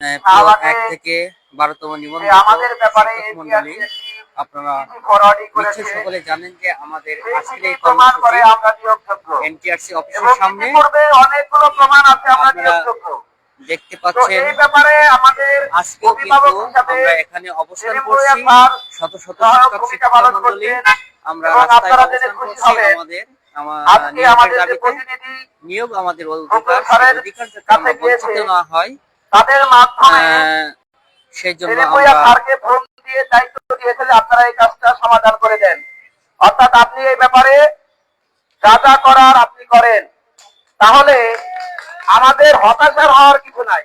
আহ, এক থেকে বারোতম আপনারা নিশ্চয় সকলে জানেন যে আমাদের আজকের এই কর্মসূচি এনটিআরসি অফিসের সামনে অনেকগুলো প্রমাণ আছে আমরা দেখতে পাচ্ছেন এই ব্যাপারে আমাদের আজকেও কিন্তু আমরা এখানে অবস্থান করছি। শত শত শিক্ষক মণ্ডলী আমরা রাস্তায় আপনারা জেনে অবস্থান খুশি করছি হবেন। আমাদের আমাদের প্রতিনিধি নিয়োগ আমাদের অধিকার অধিকার যাতে আমরা বঞ্চিত না হয়। তাদের মাধ্যমে সেই জন্য ফোন দিয়ে দায়িত্ব দিয়েছে যে আপনারা এই কাজটা সমাধান করে দেন। অর্থাৎ আপনি এই ব্যাপারে যা যা করার আপনি করেন। তাহলে আমাদের হতাশার হওয়ার কিছু নাই।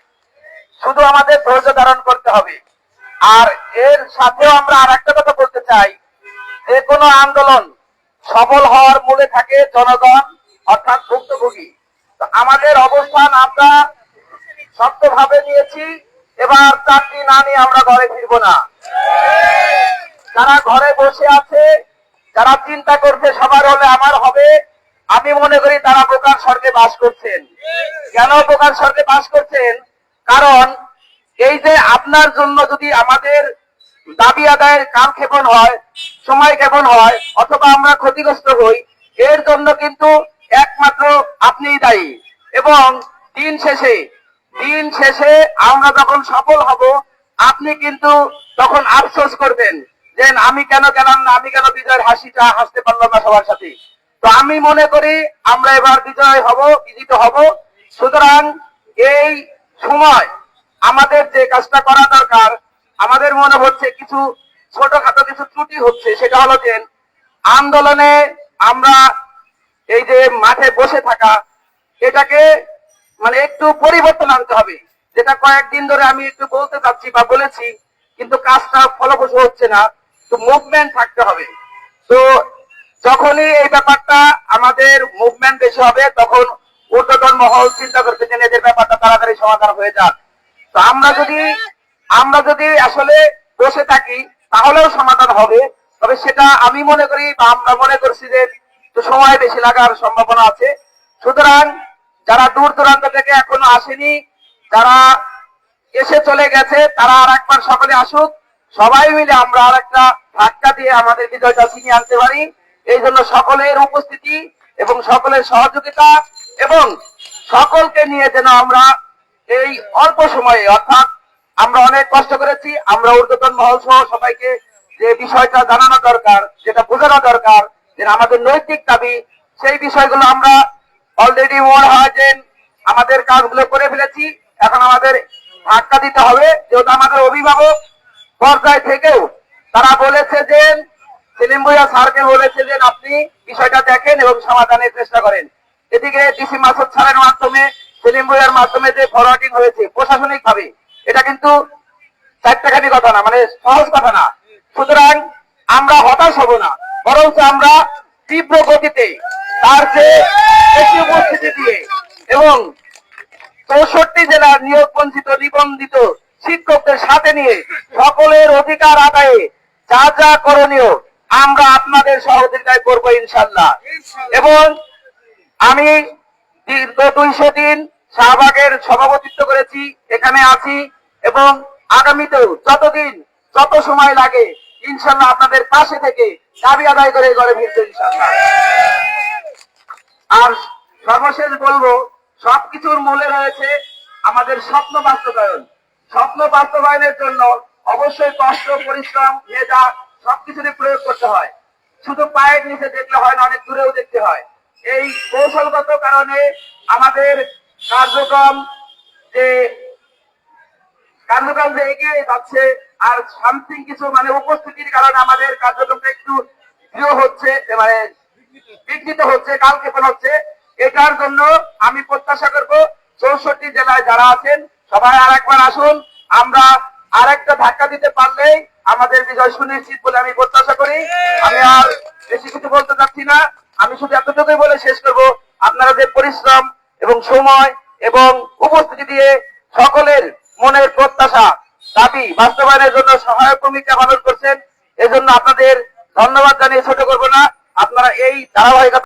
শুধু আমাদের ধৈর্য ধারণ করতে হবে। আর এর সাথেও আমরা আর একটা কথা বলতে চাই। যে কোনো আন্দোলন সফল হওয়ার মূলে থাকে জনগণ অর্থাৎ ভুক্তভোগী তো আমাদের অবস্থান আমরা শক্তভাবে নিয়েছি এবার চাকরি না নিয়ে আমরা ঘরে ফিরবো না। যারা ঘরে বসে আছে, যারা চিন্তা করছে সবার হলে আমার হবে, আমি মনে করি তারা বোকার স্বর্গে বাস করছেন। কেন বোকার স্বর্গে বাস করছেন? কারণ এই যে আপনার জন্য যদি আমাদের দাবি আদায়ের কাল ক্ষেপণ হয়, সময় ক্ষেপণ হয়, অথবা আমরা ক্ষতিগ্রস্ত হই, এর জন্য কিন্তু একমাত্র আপনিই দায়ী। এবং দিন শেষে দিন শেষে আমরা যখন সফল হব আপনি কিন্তু তখন আফসোস করবেন যে আমি কেন গেলাম না, আমি কেন বিজয়ের হাসিটা হাসতে পারলাম না সবার সাথে। তো আমি মনে করি আমরা এবার বিজয় হব, বিজিত হব। সুতরাং এই সময় আমাদের যে কাজটা করা দরকার, আমাদের মনে হচ্ছে কিছু ছোটখাটো কিছু ত্রুটি হচ্ছে, সেটা হলো যে আন্দোলনে আমরা এই যে মাঠে বসে থাকা, এটাকে মানে একটু পরিবর্তন আনতে হবে। যেটা কয়েকদিন ধরে আমি একটু বলতে চাচ্ছি বা বলেছি, কিন্তু কাজটা ফলপ্রসূ হচ্ছে না, তো মুভমেন্ট থাকতে হবে। তো যখনই এই ব্যাপারটা আমাদের মুভমেন্ট বেশি হবে, তখন ঊর্ধ্বতন মহল চিন্তা করতে যে এদের ব্যাপারটা তাড়াতাড়ি সমাধান হয়ে যাক। তো আমরা যদি আমরা যদি আসলে বসে থাকি, তাহলেও সমাধান হবে। তবে সেটা আমি মনে করি বা আমরা মনে করছি যে সময় বেশি লাগার সম্ভাবনা আছে। সুতরাং যারা দূর দূরান্ত থেকে এখনও আসেনি যারা এসে চলে গেছে, তারা আর একবার সকলে আসুক। সবাই মিলে আমরা আর একটা ধাক্কা দিয়ে আমাদের বিজয়টা ছিনিয়ে আনতে পারি। এই জন্য সকলের উপস্থিতি এবং সকলের সহযোগিতা এবং সকলকে নিয়ে যেন আমরা এই অল্প সময়ে, অর্থাৎ আমরা অনেক কষ্ট করেছি, আমরা ঊর্ধ্বতন মহল সহ সবাইকে যে বিষয়টা জানানো দরকার, যেটা বোঝানো দরকার যে আমাদের নৈতিক দাবি, সেই বিষয়গুলো আমরা অলরেডি হয় যে আমাদের কাজগুলো করে ফেলেছি। এখন আমাদের ধাক্কা দিতে হবে। যেহেতু আমাদের অভিভাবক পর্যায় থেকেও তারা বলেছে যে, সেলিম ভুইয়া স্যারকে বলেছে যে, আপনি বিষয়টা দেখেন এবং সমাধানের চেষ্টা করেন। এদিকে ডিসি মাসুদ স্যারের মাধ্যমে, সেলিম ভুইয়ার মাধ্যমে যে ফরওয়ার্ডিং হয়েছে প্রশাসনিক ভাবে এটা কিন্তু চারটাখানি কথা না মানে সহজ কথা না। সুতরাং আমরা হতাশ হব না, বরঞ্চ আমরা তীব্র গতিতে তার যে বেশি উপস্থিতি দিয়ে এবং চৌষট্টি জেলার নিয়োগ বঞ্চিত নিবন্ধিত শিক্ষকদের সাথে নিয়ে সকলের অধিকার আদায়ে যা যা করণীয়, আমরা আপনাদের সহযোগিতায় করব ইনশাল্লাহ। এবং আমি দীর্ঘ দুইশো দিন শাহবাগের সভাপতিত্ব করেছি, এখানে আছি এবং আগামীতেও যতদিন যত সময় লাগে, ইনশাল্লাহ আপনাদের পাশে থেকে দাবি আদায় করে ঘরে ফিরতে ইনশাল্লাহ। আর সর্বশেষ বলব সবকিছুর মূলে রয়েছে আমাদের স্বপ্ন বাস্তবায়ন। স্বপ্ন বাস্তবায়নের জন্য অবশ্যই কষ্ট, পরিশ্রম, মেধা সবকিছুরই প্রয়োগ করতে হয়। শুধু পায়ের নিচে দেখলে হয় না, অনেক দূরেও দেখতে হয়। এই কৌশলগত কারণে আমাদের কার্যক্রম যে কার্যক্রম যে এগিয়ে যাচ্ছে আর সামথিং কিছু মানে উপস্থিতির কারণে আমাদের কার্যক্রমটা একটু দৃঢ় হচ্ছে মানে বিঘ্নিত হচ্ছে কাল ক্ষেপণ হচ্ছে। এটার জন্য আমি প্রত্যাশা করব চৌষট্টি জেলায় যারা আছেন, সবাই আর একবার আসুন। আমরা আর একটা ধাক্কা দিতে পারলেই আমাদের বিজয় সুনিশ্চিত বলে আমি প্রত্যাশা করি। আমি আর বেশি কিছু বলতে চাচ্ছি না। আমি শুধু এতটুকুই বলে শেষ করব। আপনারা যে পরিশ্রম এবং সময় এবং উপস্থিতি দিয়ে সকলের মনের প্রত্যাশা, দাবি বাস্তবায়নের জন্য সহায়ক ভূমিকা পালন করছেন, এজন্য আপনাদের ধন্যবাদ জানিয়ে ছোট করব না। আপনারা এই ধারাবাহিকতা